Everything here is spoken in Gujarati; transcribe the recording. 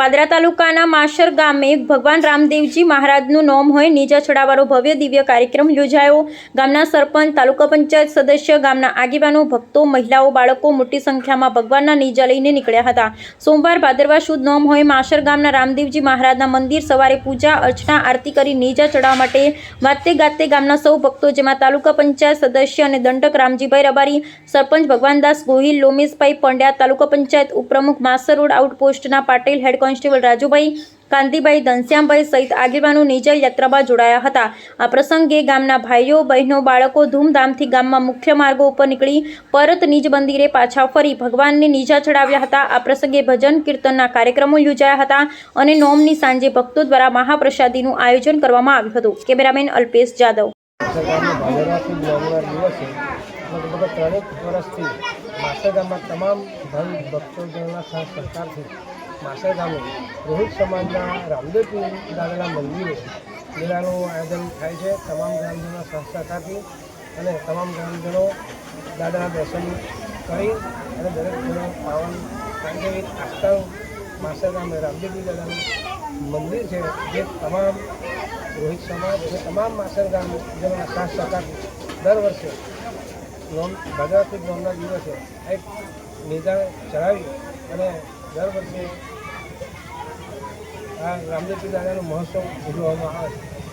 પાદરા તાલુકાના માશર ગામે ભગવાન રામદેવજી મહારાજનું નોમ હોય નીજા ચડાવવાનો ભવ્ય દિવ્ય કાર્યક્રમ યોજાયો. ગામના સરપંચ, તાલુકા પંચાયત સદસ્ય, ગામના આગેવાનો, ભક્તો, મહિલાઓ, બાળકો મોટી સંખ્યામાં ભગવાનના નીજા લઈને નીકળ્યા હતા. સોમવાર ભાદરવા શુદ્ધ નોમ હોય માશર ગામના રામદેવજી મહારાજના મંદિર સવારે પૂજા, અર્ચના, આરતી કરી નીજા ચડાવવા માટે વાતે ગાતે ગામના સૌ ભક્તો, જેમાં તાલુકા પંચાયત સદસ્ય અને દંડક રામજીભાઈ રબારી, સરપંચ ભગવાનદાસ ગોહિલ, લોમેશભાઈ પંડ્યા, તાલુકા પંચાયત ઉપપ્રમુખ માસર રોડ આઉટપોસ્ટના પાટેલ, હેડ કોન્સ્ટેબલ રાજુભાઈ, કાંતિભાઈ ધનશ્યામભાઈ સહિત આગેવાનો નિજલ યાત્રામાં જોડાયા હતા. આ પ્રસંગે ગામના ભાઈઓ, બહેનો, બાળકો ધૂમધામથી ગામમાં મુખ્ય માર્ગો ઉપર નીકળી પરત નિજ મંદિરે પાછા ફરી ભગવાનને નીજા ચડાવ્યા હતા. આ પ્રસંગે ભજન કીર્તનના કાર્યક્રમો યોજાયા હતા અને નોમની સાંજે ભક્તો દ્વારા મહાપ્રસાદીનું આયોજન કરવામાં આવ્યું હતું. કેમેરામેન અલ્પેશ જાદવ. ત્રણેક વર્ષથી માસર ગામમાં તમામ ભાઈ ભક્તોજનોના સાથ સરકારથી માસર ગામે રોહિત સમાજના રામદેવ દાદાના મંદિરે મેળાનું આયોજન થાય છે તમામ ગ્રામજનો સાથ અને તમામ ગ્રામજનો દાદાના દર્શન કરી અને દરેક જણો પાવન કારણ કે એક આસ્થાનું માસર ગામે રામદેવજી દાદાનું મંદિર છે જે તમામ રોહિત સમાજ અને તમામ માસર ગામ જેના સાથ દર વર્ષે નોમ ભગવતી નોમના દિવસે એક નિદાન ચડાવી અને દર વર્ષે આ રામદેવજી દાદાનો મહોત્સવ ઉજવવામાં આવે છે.